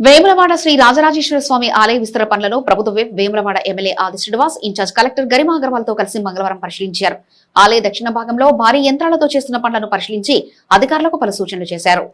వేములవాడ శ్రీ రాజరాజేశ్వర స్వామి ఆలయ విస్తరణ పనులను ప్రభుత్వ Vemulawada MLA Adi Srinivas incharge collector Garima అగర్వాల్తో కలిసి మంగళవారం పరిశీలించారు. ఆలయ దక్షిణ భాగంలో భారీ యంత్రాలతో చేస్తున్న పనులను పరిశీలించి అధికారులకు పలు సూచనలు చేశారు.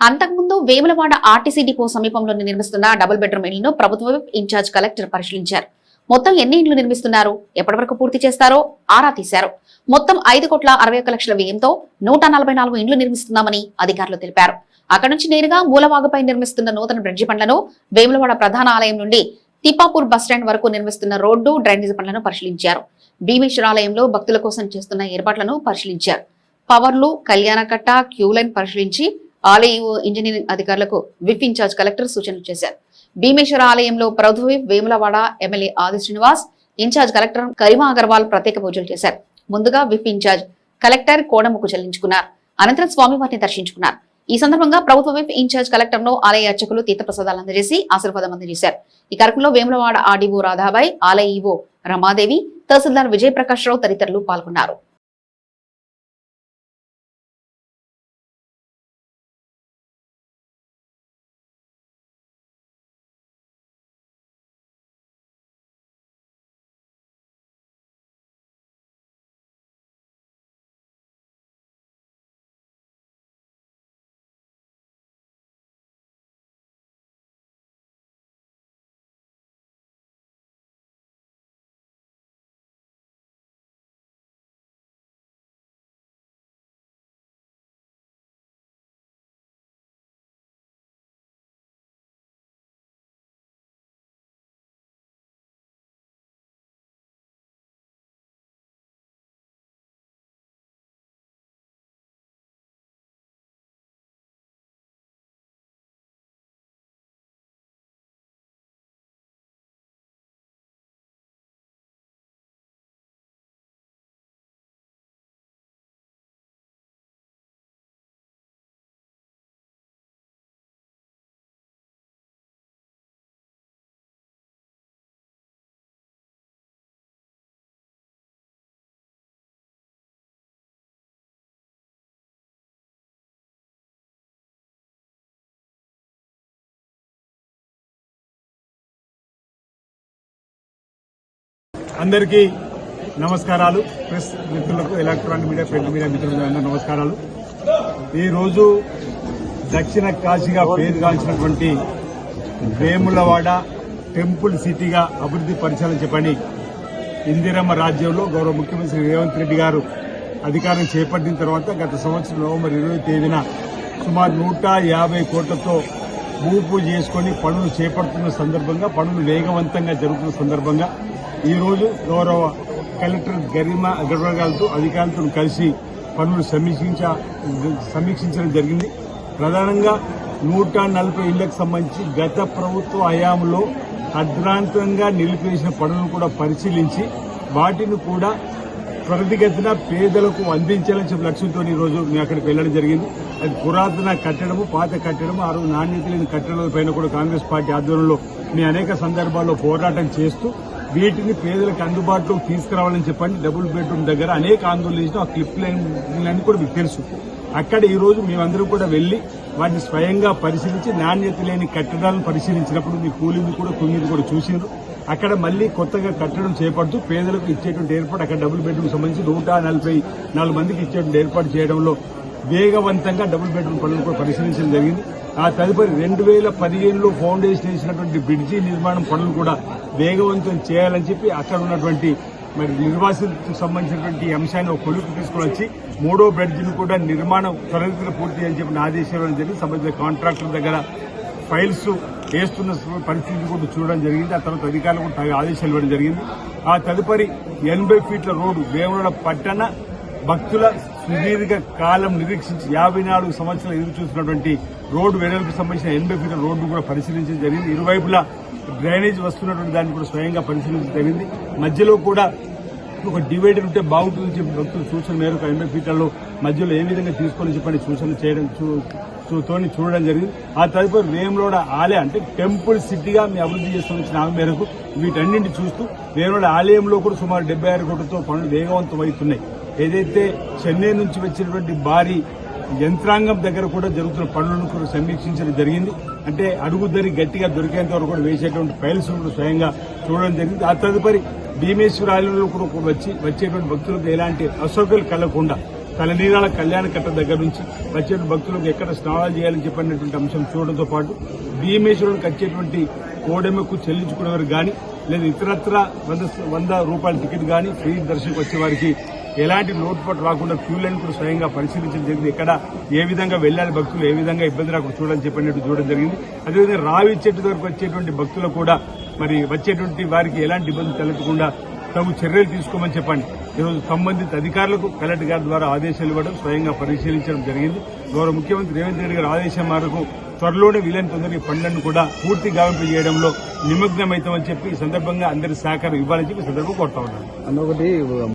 అంతకుముందు వేములవాడ ఆర్టీసీ డిపో సమీపంలో నిర్మిస్తున్న డబుల్ బెడ్రూమ్ ఇళ్ళను ప్రభుత్వ ఇన్ఛార్జ్ కలెక్టర్ పరిశీలించారు. మొత్తం ఎన్ని ఇండ్లు నిర్మిస్తున్నారు? ఎప్పటి వరకు పూర్తి చేస్తారో ఆరా తీశారు. మొత్తం ఐదు కోట్ల అరవై లక్షల వ్యయంతో నూట నలభై నాలుగు ఇండ్లు నిర్మిస్తున్నామని అధికారులు తెలిపారు. అక్కడ నుంచి నేరుగా మూలవాగుపై నిర్మిస్తున్న నూతన బ్రిడ్జి పనులను వేములవాడ ప్రధాన ఆలయం నుండి తిప్పాపూర్ బస్టాండ్ వరకు నిర్మిస్తున్న రోడ్డు డ్రైనేజీ పనులను పరిశీలించారు. భీమేశ్వర ఆలయంలో భక్తుల కోసం చేస్తున్న ఏర్పాట్లను పరిశీలించారు. పవర్లు కళ్యాణకట్ట క్యూ లైన్ పరిశీలించి ఆలయ ఇంజనీరింగ్ అధికారులకు విప్ ఇన్ఛార్జ్ కలెక్టర్ సూచనలు చేశారు. భీమేశ్వర ఆలయంలో ప్రభుత్వ Vemulawada MLA Adi Srinivas incharge collector Karima Agarwal ప్రత్యేక పూజలు చేశారు. ముందుగా విప్ ఇన్ఛార్జ్ కలెక్టర్ కోడముకు చెల్లించుకున్నారు. అనంతరం స్వామివారిని దర్శించుకున్నారు. ఈ సందర్భంగా ప్రభుత్వ విప్ ఇన్ఛార్జ్ కలెక్టర్ను ఆలయ అర్చకులు తీర్థప్రసాదాలు అందజేసి ఆశీర్వాదం అందజేశారు ఈ కార్యక్రమంలో వేములవాడ ఆర్డీఓ రాధాబాయ్ ఆలయ ఈవో రమాదేవి తహసీల్దార్ విజయప్రకాష్ రావు తదితరులు పాల్గొన్నారు. అందరికీ నమస్కారాలు. ప్రెస్ మిత్రులకు ఎలక్ట్రానిక్ మీడియా ప్రింట్ మీడియా మిత్రులకు అందరూ నమస్కారాలు. ఈరోజు దక్షిణ కాశీగా పేరుగాంచినటువంటి వేములవాడ టెంపుల్ సిటీగా అభివృద్ధి పరిచాలని చెప్పని ఇందిరమ్మ రాజ్యంలో గౌరవ ముఖ్యమంత్రి రేవంత్ రెడ్డి గారు అధికారం చేపట్టిన తర్వాత గత సంవత్సరం నవంబర్ ఇరవై తేదీన సుమారు నూట యాభై కోట్లతో భూ పూజ చేసుకుని పనులు చేపడుతున్న సందర్భంగా పనులు వేగవంతంగా జరుగుతున్న సందర్భంగా ఈ రోజు గౌరవ కలెక్టర్ గరిమా అగర్వాల్ గారితో అధికారులతో కలిసి పనులు సమీక్షించ సమీక్షించడం జరిగింది. ప్రధానంగా నూట నలభై ఇళ్ళకు సంబంధించి గత ప్రభుత్వ హయాంలో అద్రాంతంగా నిలిపివేసిన పనులను కూడా పరిశీలించి వాటిని కూడా త్వరితగతిన పేదలకు అందించాలని చెప్పి లక్ష్యంతో ఈ రోజు మేము అక్కడికి వెళ్ళడం జరిగింది. అది పురాతన కట్టడము పాత కట్టడము ఆరు నాణ్యత లేని కట్టడాల పైన కూడా కాంగ్రెస్ పార్టీ ఆధ్వర్యంలో మేము అనేక సందర్భాల్లో పోరాటం చేస్తూ వీటిని పేదలకు అందుబాటులో తీసుకురావాలని చెప్పండి డబుల్ బెడ్రూమ్ దగ్గర అనేక ఆందోళన చేసిన ఆ క్లిప్ లైన్ కూడా మీకు తెలుసు. అక్కడ ఈ రోజు మేమందరం కూడా వెళ్ళి వాటిని స్వయంగా పరిశీలించి నాణ్యత లేని కట్టడాలను పరిశీలించినప్పుడు మీ కూలింగ్ కూడా కుంగిది కూడా చూసిండ్రు. అక్కడ మళ్ళీ కొత్తగా కట్టడం చేపడుతూ పేదలకు ఇచ్చేటువంటి ఏర్పాటు అక్కడ డబుల్ బెడ్రూమ్ సంబంధించి నూట నలభై నాలుగు మందికి ఇచ్చేటువంటి ఏర్పాటు చేయడంలో వేగవంతంగా డబుల్ బెడ్రూమ్ పనులు కూడా పరిశీలించడం జరిగింది. ఆ తదుపరి రెండు వేల పదిహేనులో ఫౌండేషన్ వేసినటువంటి బ్రిడ్జి నిర్మాణం పనులు కూడా వేగవంతం చేయాలని చెప్పి అక్కడ ఉన్నటువంటి మరి నిర్వాసితులకు సంబంధించినటువంటి అంశాన్ని ఒక కొలుపు తీసుకుని వచ్చి మూడో బ్రిడ్జిని కూడా నిర్మాణం త్వరితగతిన పూర్తి అని చెప్పిన ఆదేశాలు జరిగింది. సంబంధించిన కాంట్రాక్టర్ దగ్గర ఫైల్స్ వేస్తున్న పరిస్థితి కూడా చూడడం జరిగింది. ఆ తర్వాత అధికారులు కూడా ఆదేశాలు ఇవ్వడం జరిగింది. ఆ తదుపరి ఎనభై ఫీట్ల రోడ్డు వేముల పట్టణ భక్తుల సుదీర్ఘ కాలం నిరీక్షించి యాభై నాలుగు సంవత్సరాలు ఎదురు చూసినటువంటి రోడ్డు వెడల్పు సంబంధించిన ఎనభై ఫీట్ల రోడ్డు కూడా పరిశీలించడం జరిగింది. ఇరువైపులా డ్రైనేజ్ వస్తున్నటువంటి దాన్ని కూడా స్వయంగా పరిశీలించడం జరిగింది. మధ్యలో కూడా ఒక డివైడర్ ఉంటే బాగుంటుందని చెప్పి భక్తులు సూచన మేరకు ఎనభై ఫీట్లలో మధ్యలో ఏ విధంగా తీసుకొని చెప్పని సూచనలు చేయడం చూ- తోని చూడడం జరిగింది. ఆ తదుపరి వేములోడ ఆలయ అంటే టెంపుల్ సిటీగా మీ అభివృద్ధి చేస్తున్న ఆమె మేరకు వీటన్నింటి చూస్తూ వేములోడ ఆలయంలో కూడా సుమారు డెబ్బై ఆరు కోట్లతో పనులు వేగవంతం అవుతున్నాయి. ఏదైతే చెన్నై నుంచి వచ్చినటువంటి భారీ యంత్రాంగం దగ్గర కూడా జరుగుతున్న పనులను కూడా సమీక్షించడం జరిగింది. అంటే అడుగుద్దరి గట్టిగా దొరికేంత వరకు కూడా వేసేటువంటి ఫైల్స్ కూడా స్వయంగా చూడడం జరిగింది. ఆ తదుపరి భీమేశ్వరాలయంలో కూడా వచ్చి వచ్చేటువంటి భక్తులకు ఎలాంటి అసౌకర్యాలు కలగకుండా తలనీరాల కళ్యాణ కట్ట దగ్గర నుంచి వచ్చేటువంటి భక్తులకు ఎక్కడ స్నానాలు చేయాలని చెప్పినటువంటి అంశం చూడడంతో పాటు భీమేశ్వరునికి వచ్చేటువంటి కోడెమ్మకు చెల్లించుకునేవారు కానీ లేదా ఇతరత్ర వంద వంద రూపాయల టికెట్ కానీ ఫ్రీ దర్శనకు వచ్చే వారికి ఎలాంటి లోటుపాటు రాకుండా క్యూ లైన్ కూడా స్వయంగా పరిశీలించడం జరిగింది. ఎక్కడ ఏ విధంగా వెళ్ళాలి భక్తులు ఏ విధంగా ఇబ్బంది రాకుండా చూడాలని చెప్పినట్టు చూడడం జరిగింది. అదేవిధంగా రావి చెట్టు దగ్గరకు వచ్చేటువంటి భక్తులు కూడా మరి వచ్చేటువంటి వారికి ఎలాంటి ఇబ్బంది తలెత్తకుండా తగు చర్యలు తీసుకోమని చెప్పండి. ఈరోజు సంబంధిత అధికారులకు కలెక్టర్ గారి ద్వారా ఆదేశాలు ఇవ్వడం స్వయంగా పరిశీలించడం జరిగింది. గౌరవ ముఖ్యమంత్రి రేవంత్ రెడ్డి గారి ఆదేశం మేరకు త్వరలోనే వీలైన తొందరగా ఈ పనులను కూడా పూర్తి గావింపు చేయడంలో నిమగ్నమవుతామని చెప్పి ఈ సందర్భంగా అందరి సహకారం ఇవ్వాలని చెప్పి సందర్భం కోరుతా ఉన్నాను. అన్న ఒకటి